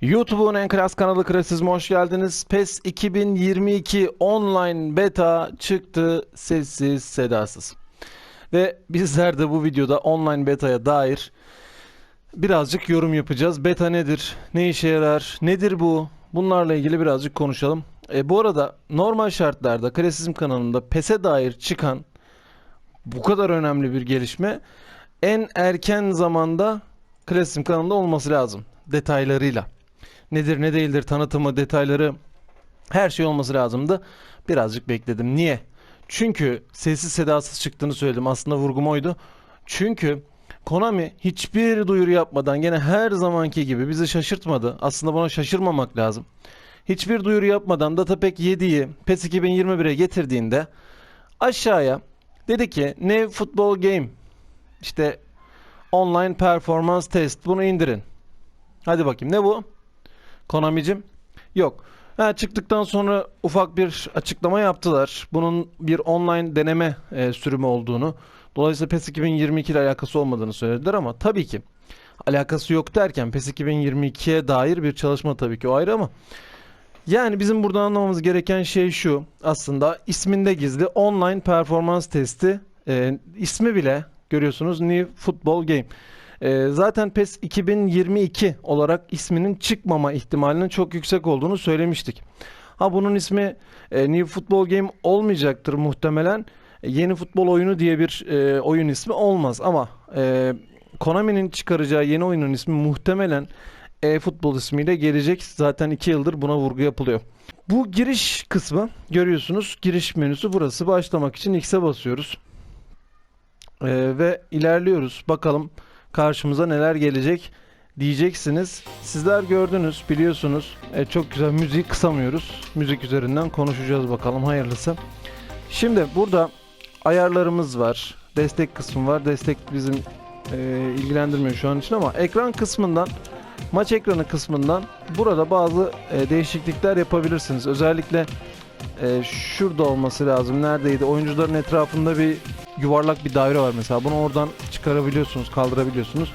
YouTube'un en klas kanalı Krasizm'e hoş geldiniz. PES 2022 online beta çıktı sessiz sedasız. Ve bizler de bu videoda online beta'ya dair birazcık yorum yapacağız. Beta nedir? Ne işe yarar? Nedir bu? Bunlarla ilgili birazcık konuşalım. E, bu arada normal şartlarda Krasizm kanalında PES'e dair çıkan bu kadar önemli bir gelişme en erken zamanda Klasik kanalında olması lazım. Detaylarıyla. Nedir ne değildir tanıtımı detayları her şey olması lazımdı. Birazcık bekledim. Niye? Çünkü sessiz sedasız çıktığını söyledim. Aslında vurgum oydu. Çünkü Konami hiçbir duyuru yapmadan gene her zamanki gibi bizi şaşırtmadı. Aslında buna şaşırmamak lazım. Hiçbir duyuru yapmadan Datapack 7'yi PES 2021'e getirdiğinde aşağıya dedi ki ne futbol game işte online performans test bunu indirin. Hadi bakayım ne bu? Konami'cim? Yok. Ha, çıktıktan sonra ufak bir açıklama yaptılar. Bunun bir online deneme e, sürümü olduğunu. Dolayısıyla PES 2022 ile alakası olmadığını söylediler ama tabii ki alakası yok derken PES 2022'ye dair bir çalışma tabii ki o ayrı ama yani bizim burada anlamamız gereken şey şu aslında isminde gizli online performans testi e, ismi bile görüyorsunuz New Football Game. E, zaten PES 2022 olarak isminin çıkmama ihtimalinin çok yüksek olduğunu söylemiştik. Ha bunun ismi e, New Football Game olmayacaktır muhtemelen. E, yeni futbol oyunu diye bir e, oyun ismi olmaz ama e, Konami'nin çıkaracağı yeni oyunun ismi muhtemelen e-futbol ismiyle gelecek. Zaten 2 yıldır buna vurgu yapılıyor. Bu giriş kısmı görüyorsunuz. Giriş menüsü burası. Başlamak için X'e basıyoruz. Ee, ve ilerliyoruz. Bakalım karşımıza neler gelecek diyeceksiniz. Sizler gördünüz, biliyorsunuz. E, çok güzel müziği kısamıyoruz. Müzik üzerinden konuşacağız bakalım hayırlısı. Şimdi burada ayarlarımız var. Destek kısmı var. Destek bizim e, ilgilendirmiyor şu an için ama ekran kısmından maç ekranı kısmından burada bazı e, değişiklikler yapabilirsiniz. Özellikle e, şurada olması lazım. Neredeydi? Oyuncuların etrafında bir yuvarlak bir daire var mesela. Bunu oradan çıkarabiliyorsunuz, kaldırabiliyorsunuz.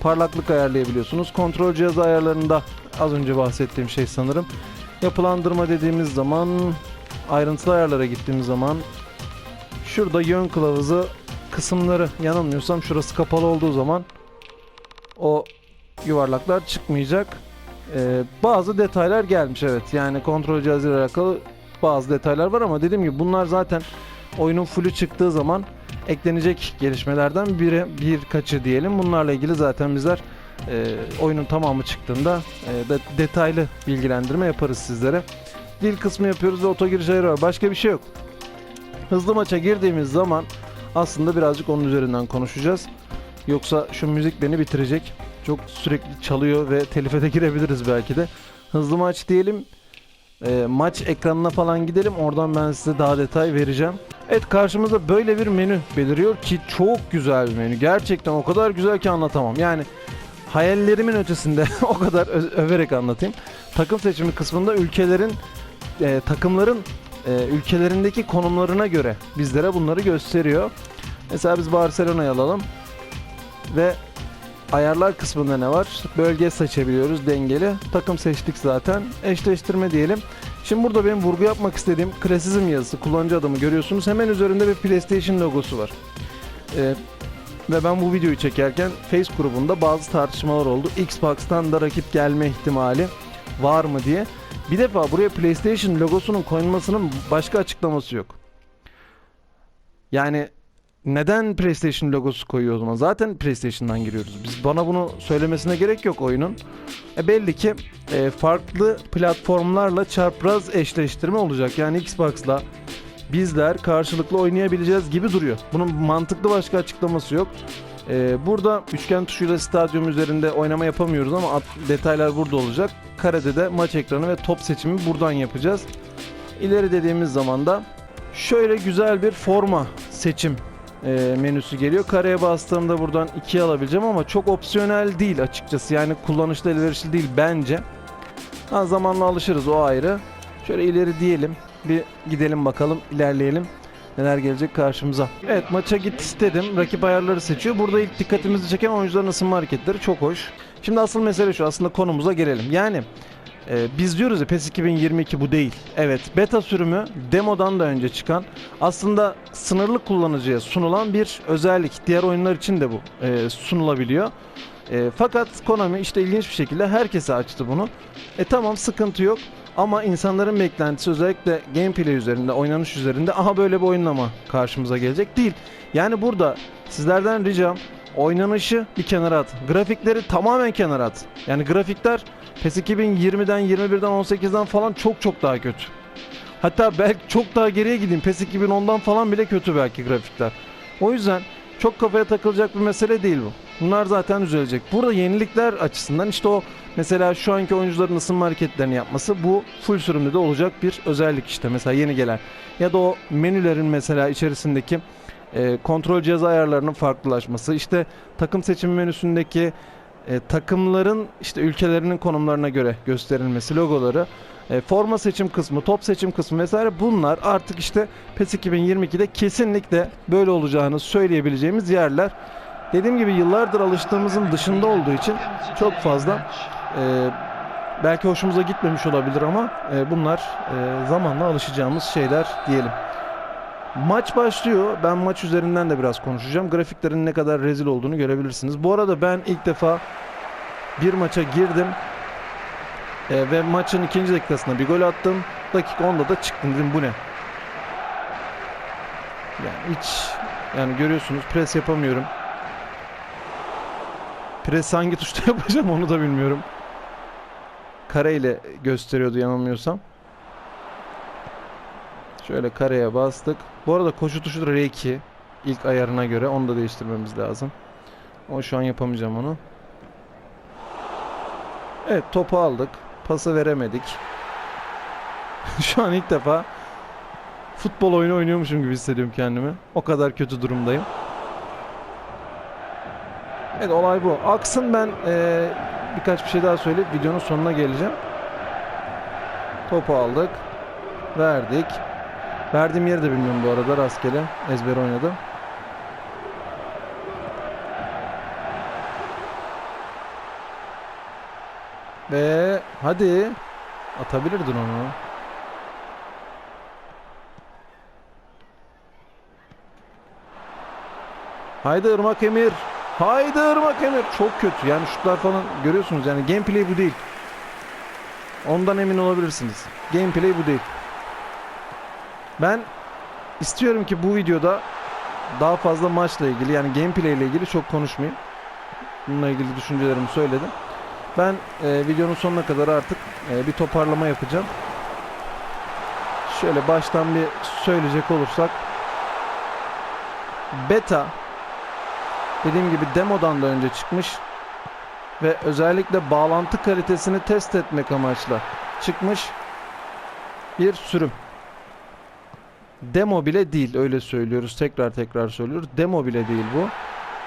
Parlaklık ayarlayabiliyorsunuz. Kontrol cihazı ayarlarında az önce bahsettiğim şey sanırım. Yapılandırma dediğimiz zaman ayrıntılı ayarlara gittiğimiz zaman şurada yön kılavuzu kısımları yanılmıyorsam şurası kapalı olduğu zaman o yuvarlaklar çıkmayacak. Ee, bazı detaylar gelmiş evet. Yani kontrol cihazıyla alakalı bazı detaylar var ama dediğim gibi bunlar zaten oyunun fullü çıktığı zaman eklenecek gelişmelerden biri birkaçı diyelim. Bunlarla ilgili zaten bizler e, oyunun tamamı çıktığında e, de, detaylı bilgilendirme yaparız sizlere. Dil kısmı yapıyoruz ve oto giriş ayarı var. Başka bir şey yok. Hızlı maça girdiğimiz zaman aslında birazcık onun üzerinden konuşacağız. Yoksa şu müzik beni bitirecek. Çok sürekli çalıyor ve telife de girebiliriz belki de. Hızlı maç diyelim. E, maç ekranına falan gidelim. Oradan ben size daha detay vereceğim. Evet karşımıza böyle bir menü beliriyor ki çok güzel bir menü. Gerçekten o kadar güzel ki anlatamam. Yani hayallerimin ötesinde o kadar överek anlatayım. Takım seçimi kısmında ülkelerin e, takımların e, ülkelerindeki konumlarına göre bizlere bunları gösteriyor. Mesela biz Barcelona'yı alalım ve ayarlar kısmında ne var? Bölge seçebiliyoruz dengeli. Takım seçtik zaten. Eşleştirme diyelim. Şimdi burada benim vurgu yapmak istediğim klasizm yazısı, kullanıcı adımı görüyorsunuz. Hemen üzerinde bir PlayStation logosu var. Ee, ve ben bu videoyu çekerken Face grubunda bazı tartışmalar oldu. Xbox'tan da rakip gelme ihtimali var mı diye. Bir defa buraya PlayStation logosunun koyulmasının başka açıklaması yok. Yani neden PlayStation logosu koyuyor o zaman? Zaten PlayStation'dan giriyoruz. Biz bana bunu söylemesine gerek yok oyunun. E belli ki e, farklı platformlarla çapraz eşleştirme olacak. Yani Xbox'la bizler karşılıklı oynayabileceğiz gibi duruyor. Bunun mantıklı başka açıklaması yok. E, burada üçgen tuşuyla stadyum üzerinde oynama yapamıyoruz ama detaylar burada olacak. Karede de maç ekranı ve top seçimi buradan yapacağız. İleri dediğimiz zaman da şöyle güzel bir forma seçim e, menüsü geliyor. Kareye bastığımda buradan 2 alabileceğim ama çok opsiyonel değil açıkçası. Yani kullanışlı elverişli değil bence. Ha, zamanla alışırız o ayrı. Şöyle ileri diyelim. Bir gidelim bakalım ilerleyelim. Neler gelecek karşımıza. Evet maça git istedim. Rakip ayarları seçiyor. Burada ilk dikkatimizi çeken oyuncuların ısınma hareketleri çok hoş. Şimdi asıl mesele şu aslında konumuza gelelim. Yani e, biz diyoruz ya PES 2022 bu değil. Evet beta sürümü demodan da önce çıkan aslında sınırlı kullanıcıya sunulan bir özellik. Diğer oyunlar için de bu e, sunulabiliyor. E, fakat Konami işte ilginç bir şekilde herkese açtı bunu. E tamam sıkıntı yok ama insanların beklentisi özellikle gameplay üzerinde, oynanış üzerinde aha böyle bir oyunla mı karşımıza gelecek değil. Yani burada sizlerden ricam oynanışı bir kenara at. Grafikleri tamamen kenara at. Yani grafikler PES 2020'den, 21'den, 18'den falan çok çok daha kötü. Hatta belki çok daha geriye gideyim. PES 2010'dan falan bile kötü belki grafikler. O yüzden çok kafaya takılacak bir mesele değil bu. Bunlar zaten düzelecek. Burada yenilikler açısından işte o mesela şu anki oyuncuların ısınma hareketlerini yapması bu full sürümde de olacak bir özellik işte mesela yeni gelen. Ya da o menülerin mesela içerisindeki e, kontrol cihazı ayarlarının farklılaşması, işte takım seçim menüsündeki e, takımların işte ülkelerinin konumlarına göre gösterilmesi, logoları, e, forma seçim kısmı, top seçim kısmı vesaire bunlar artık işte PES 2022'de kesinlikle böyle olacağını söyleyebileceğimiz yerler. Dediğim gibi yıllardır alıştığımızın dışında olduğu için çok fazla e, belki hoşumuza gitmemiş olabilir ama e, bunlar e, zamanla alışacağımız şeyler diyelim. Maç başlıyor. Ben maç üzerinden de biraz konuşacağım. Grafiklerin ne kadar rezil olduğunu görebilirsiniz. Bu arada ben ilk defa bir maça girdim. E, ve maçın ikinci dakikasında bir gol attım. Dakika 10'da da çıktım dedim bu ne? Yani hiç yani görüyorsunuz pres yapamıyorum. Pres hangi tuşta yapacağım onu da bilmiyorum. Kare ile gösteriyordu yanılmıyorsam. Şöyle kareye bastık. Bu arada koşu tuşu da R2. İlk ayarına göre onu da değiştirmemiz lazım. Ama şu an yapamayacağım onu. Evet topu aldık. Pası veremedik. şu an ilk defa futbol oyunu oynuyormuşum gibi hissediyorum kendimi. O kadar kötü durumdayım. Evet olay bu. Aksın ben eee, birkaç bir şey daha söyleyip videonun sonuna geleceğim. Topu aldık. Verdik. Verdiğim yeri de bilmiyorum bu arada rastgele ezber oynadım. Ve hadi atabilirdin onu. Haydi Irmak Emir. Haydi Irmak Emir. Çok kötü. Yani şutlar falan görüyorsunuz. Yani gameplay bu değil. Ondan emin olabilirsiniz. Gameplay bu değil. Ben istiyorum ki bu videoda daha fazla maçla ilgili yani gameplay ile ilgili çok konuşmayayım. Bununla ilgili düşüncelerimi söyledim. Ben e, videonun sonuna kadar artık e, bir toparlama yapacağım. Şöyle baştan bir söyleyecek olursak beta dediğim gibi demodan da önce çıkmış ve özellikle bağlantı kalitesini test etmek amaçla çıkmış bir sürüm. Demo bile değil öyle söylüyoruz tekrar tekrar söylüyoruz. Demo bile değil bu.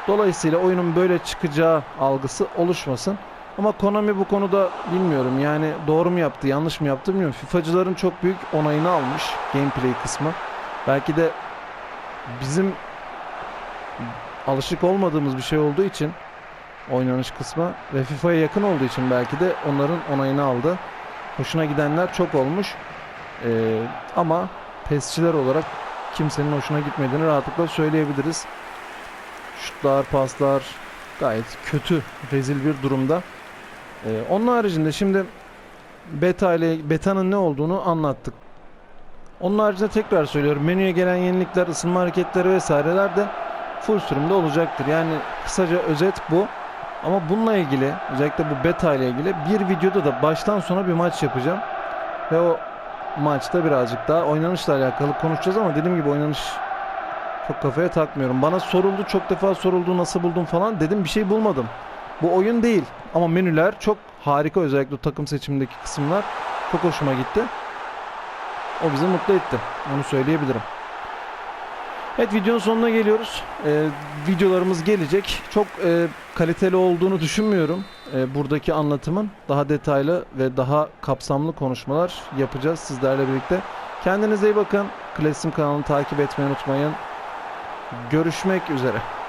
Dolayısıyla oyunun böyle çıkacağı algısı oluşmasın. Ama Konami bu konuda bilmiyorum yani doğru mu yaptı yanlış mı yaptı bilmiyorum. FIFA'cıların çok büyük onayını almış gameplay kısmı. Belki de bizim alışık olmadığımız bir şey olduğu için oynanış kısmı ve FIFA'ya yakın olduğu için belki de onların onayını aldı. Hoşuna gidenler çok olmuş. Ee, ama PES'çiler olarak kimsenin hoşuna gitmediğini rahatlıkla söyleyebiliriz. Şutlar, paslar gayet kötü, rezil bir durumda. Ee, onun haricinde şimdi beta ile beta'nın ne olduğunu anlattık. Onun haricinde tekrar söylüyorum. Menüye gelen yenilikler, ısınma hareketleri vesaireler de full sürümde olacaktır. Yani kısaca özet bu. Ama bununla ilgili özellikle bu beta ile ilgili bir videoda da baştan sona bir maç yapacağım. Ve o maçta birazcık daha oynanışla alakalı konuşacağız ama dediğim gibi oynanış çok kafaya takmıyorum. Bana soruldu çok defa soruldu nasıl buldun falan dedim bir şey bulmadım. Bu oyun değil ama menüler çok harika özellikle takım seçimindeki kısımlar çok hoşuma gitti. O bizi mutlu etti. Onu söyleyebilirim. Evet videonun sonuna geliyoruz. Ee, videolarımız gelecek. Çok e, kaliteli olduğunu düşünmüyorum. E, buradaki anlatımın daha detaylı ve daha kapsamlı konuşmalar yapacağız sizlerle birlikte. Kendinize iyi bakın. Klasim kanalını takip etmeyi unutmayın. Görüşmek üzere.